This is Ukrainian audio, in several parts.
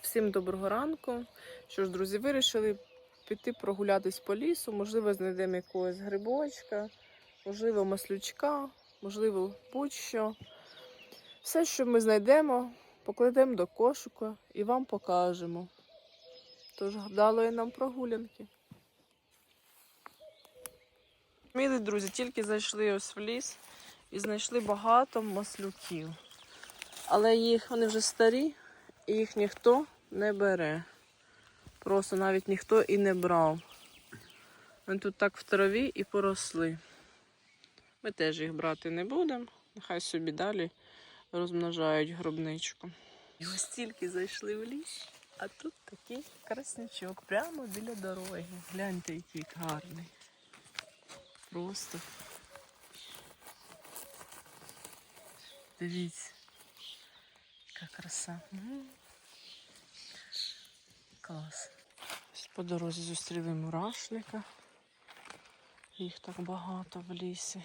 Всім доброго ранку. Що ж, друзі, вирішили піти прогулятись по лісу. Можливо, знайдемо якогось грибочка, можливо, маслючка, можливо, будь-що. Все, що ми знайдемо, покладемо до кошика і вам покажемо. Тож вдалої нам прогулянки. Мілі друзі, тільки зайшли ось в ліс і знайшли багато маслюків. Але їх вони вже старі, і їх ніхто не бере. Просто навіть ніхто і не брав. Вони тут так в траві і поросли. Ми теж їх брати не будемо. Нехай собі далі розмножають гробничку. І ось тільки зайшли в ліс, а тут такий краснячок прямо біля дороги. Гляньте, який гарний. Просто. Дивіться. Яка краса. Клас. Ось По дорозі зустріли мурашника. Їх так багато в лісі.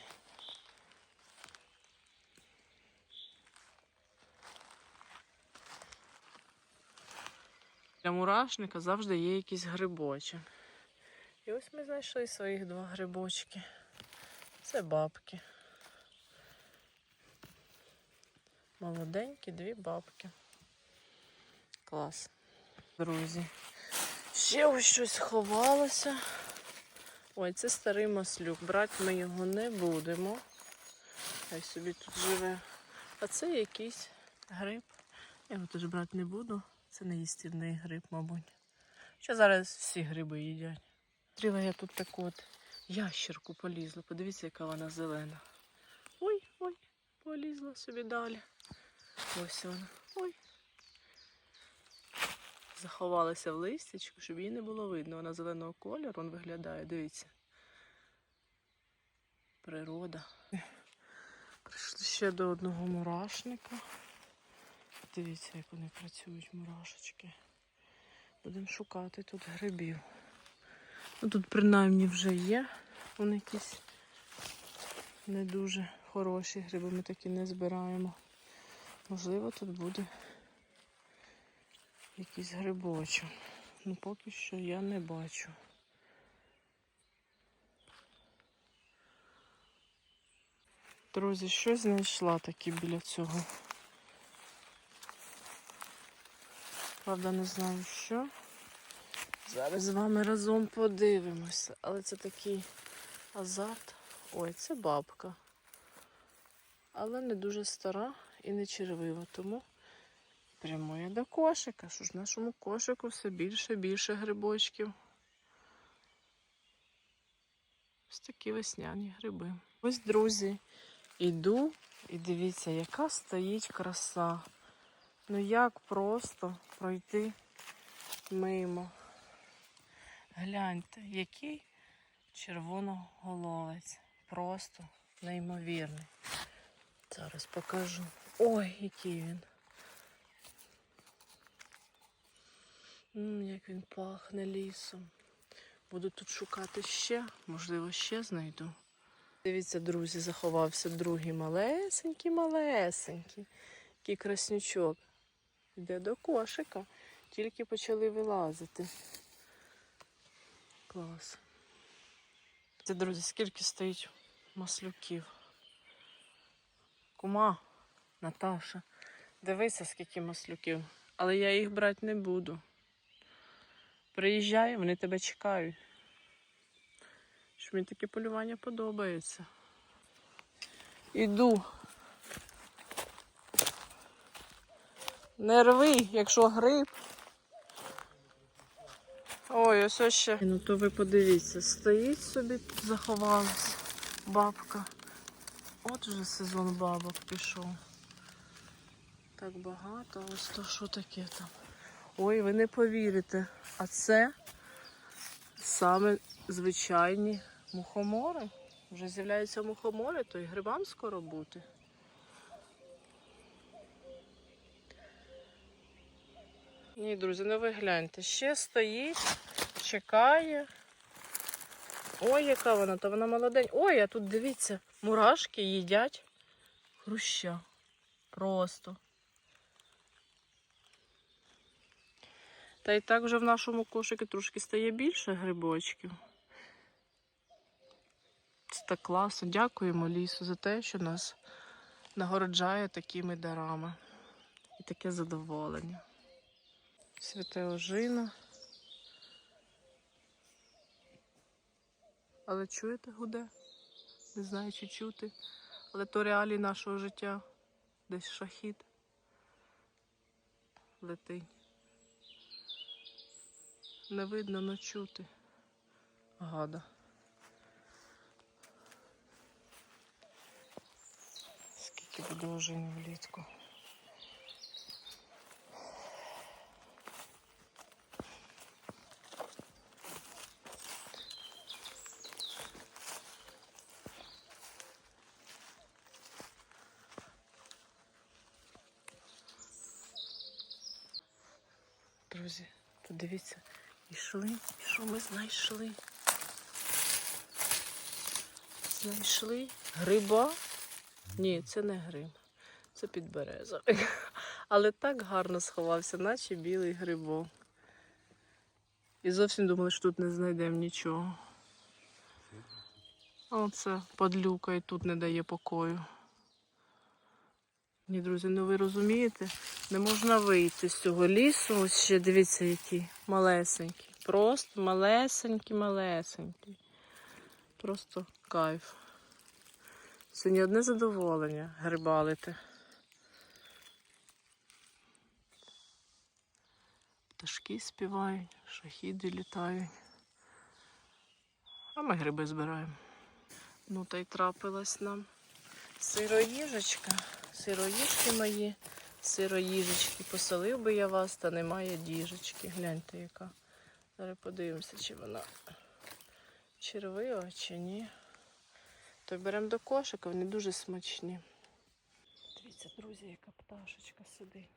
Для мурашника завжди є якийсь грибочок. І ось ми знайшли своїх два грибочки. Це бабки. Молоденькі дві бабки. Клас. Друзі. Ще ось щось ховалося. Ой, це старий маслюк. Брати ми його не будемо. Хай собі тут живе. А це якийсь гриб. Я його теж брати не буду. Це не їстівний гриб, мабуть. Що зараз всі гриби їдять. Тріла я тут таку от ящерку полізла. Подивіться, яка вона зелена. Полізла собі далі. Ось вона. Ой. Заховалася в листячку, щоб її не було видно. Вона зеленого кольору він виглядає, дивіться. Природа. Прийшли ще до одного мурашника. Дивіться, як вони працюють, мурашечки. Будемо шукати тут грибів. Ну, тут принаймні вже є. Вони якісь не дуже хороші гриби, ми такі не збираємо. Можливо, тут буде якийсь грибочок. Ну поки що я не бачу. Друзі, щось знайшла таке біля цього. Правда, не знаю що. Зараз з вами разом подивимося. Але це такий азарт. Ой, це бабка. Але не дуже стара і не червива, тому прямує до кошика. Що ж в нашому кошику все більше і більше грибочків. Ось такі весняні гриби. Ось, друзі, іду і дивіться, яка стоїть краса. Ну як просто пройти мимо. Гляньте, який червоноголовець. Просто неймовірний. Зараз покажу. Ой, який він. Як він пахне лісом. Буду тут шукати ще, можливо, ще знайду. Дивіться, друзі, заховався другий малесенький, малесенький. Який краснючок. Йде до кошика. Тільки почали вилазити. Клас. Це, друзі, скільки стоїть маслюків. Кума, Наташа, дивися, скільки маслюків. Але я їх брати не буду. Приїжджай, вони тебе чекають. Що мені таке полювання подобається. Іду. Не рви, якщо гриб. Ой, ось ще. Ну то ви подивіться, стоїть собі, заховалась бабка. От вже сезон бабок пішов. Так багато, ось то що таке там. Ой, ви не повірите. А це саме звичайні мухомори. Вже з'являються мухомори, то і грибам скоро бути. Ні, друзі, ну ви гляньте. Ще стоїть, чекає. Ой, яка вона, то вона молодень. Ой, а тут дивіться, мурашки їдять хруща. Просто. Та й так вже в нашому кошику трошки стає більше грибочків. Це так класно. Дякуємо лісу за те, що нас нагороджає такими дарами. І таке задоволення. Святе ожина. Але чуєте гуде? Не знаю, чи чути. Але то реалії нашого життя. Десь шахід летить. Не видно, но чути. Гада. Скільки буде влітку. Друзі, подивіться, йшли, і що ми знайшли? Знайшли гриба. Ні, це не гриб, це підбереза. Але так гарно сховався, наче білий грибок. І зовсім думали, що тут не знайдемо нічого. Оце падлюка і тут не дає покою. Ні, друзі, ну ви розумієте, не можна вийти з цього лісу. Ось ще дивіться, які малесенькі. Просто малесенькі, малесенькі. Просто кайф. Сьогодні одне задоволення грибалити. Пташки співають, шахіди літають. А ми гриби збираємо. Ну та й трапилась нам сироїжечка. Сироїжки мої, сироїжечки. Посолив би я вас, та немає діжечки. Гляньте, яка. Зараз подивимося, чи вона червива, чи ні. То беремо до кошика, вони дуже смачні. Дивіться, друзі, яка пташечка сидить.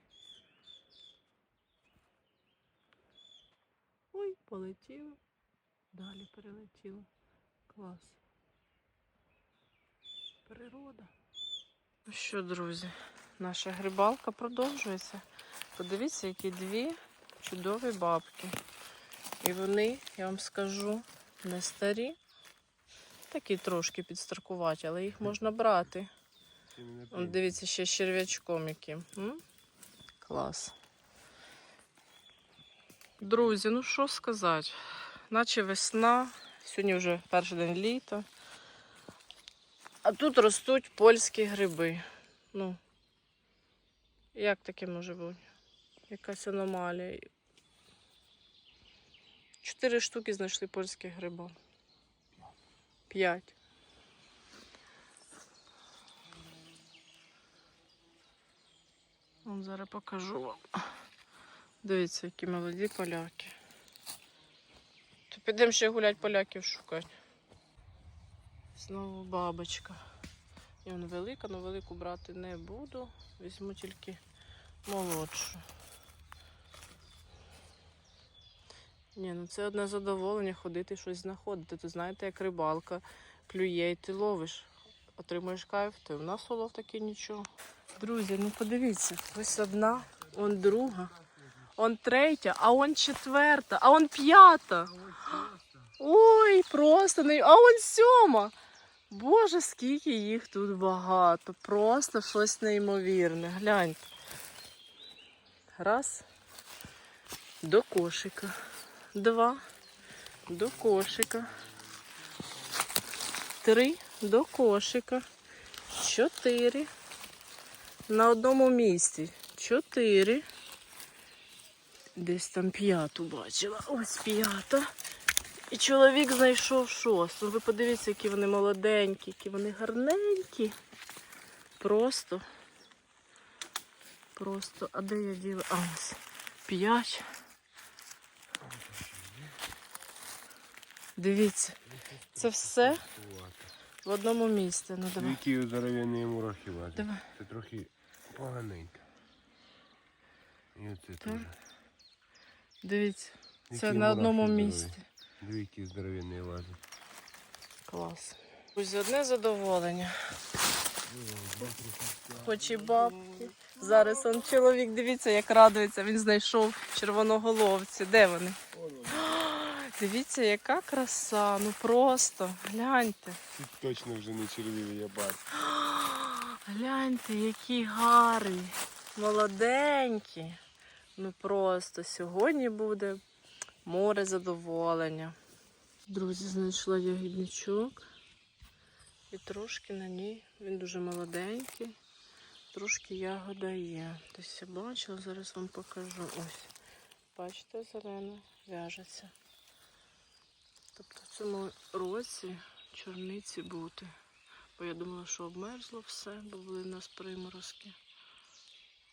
Ой, полетіло. Далі перелетіло. Клас. Природа. Ну що, друзі, наша грибалка продовжується. Подивіться, які дві чудові бабки. І вони, я вам скажу, не старі. Такі трошки підстаркуваті, але їх можна брати. Он, дивіться, ще з черв'ячком яким. М? Клас. Друзі, ну що сказати? Наче весна, сьогодні вже перший день літа. А тут ростуть польські гриби. Ну, як таке може бути? Якась аномалія. Чотири штуки знайшли польських гриба. П'ять. Зараз покажу вам. Дивіться, які молоді поляки. То підемо ще гулять поляків шукати. Знову бабочка. І вона велика, але велику брати не буду. Візьму тільки молодшу. Ні, ну це одне задоволення ходити щось знаходити. Ти знаєте, як рибалка клює і ти ловиш. Отримуєш кайф, ти в нас улов такий нічого. Друзі, ну подивіться, ось одна, он друга, он третя, а он четверта, а он п'ята. Ой, просто не. А он сьома. Боже, скільки їх тут багато. Просто щось неймовірне. Гляньте. Раз. До кошика. Два. До кошика. Три. До кошика. Чотири. На одному місці. Чотири. Десь там п'яту бачила. Ось п'ята. І чоловік знайшов шосту. Ви подивіться, які вони молоденькі, які вони гарненькі. Просто. Просто. А де я діла? А ось. П'ять. Дивіться. Це все в одному місці. Ну давай. Які здоров'яні мурахи лазять. Давай. Це трохи поганенько. І оце теж. Дивіться. Це Які на одному мурахи місці. Дві які здоров'яні лазять. Клас. Друзі, одне задоволення. Хоч і бабки. Зараз он чоловік, дивіться, як радується, він знайшов червоноголовці. Де вони? Дивіться, яка краса. Ну просто гляньте. Тут точно вже не червиві, я бачу. Гляньте, які гарні, молоденькі. Ну просто сьогодні буде море задоволення. Друзі, знайшла ягідничок. І трошки на ній, він дуже молоденький, трошки ягода є. Десь я бачила, зараз вам покажу. Ось. Бачите, зелено в'яжеться. Тобто в цьому році чорниці бути. Бо я думала, що обмерзло все, бо були в нас приморозки.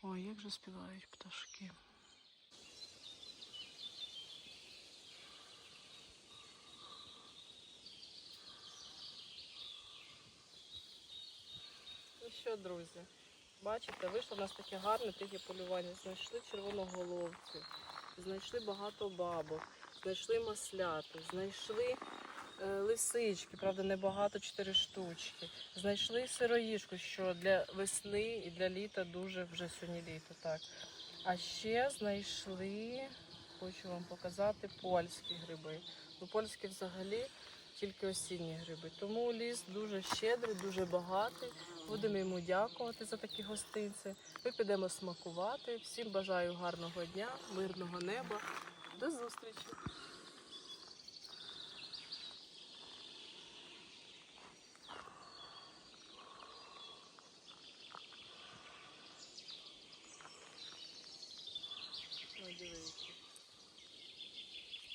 Ой, як же співають пташки. Що, друзі, бачите, вийшло в нас таке гарне тихе полювання. Знайшли червоноголовців, знайшли багато бабок, знайшли масляти, знайшли е, лисички, правда, небагато, чотири штучки. Знайшли сироїжку, що для весни і для літа дуже вже сьогодні літо, так. А ще знайшли, хочу вам показати, польські гриби. Ну, польські взагалі тільки осінні гриби. Тому ліс дуже щедрий, дуже багатий. Будемо йому дякувати за такі гостинці. Ми підемо смакувати. Всім бажаю гарного дня, мирного неба. До зустрічі!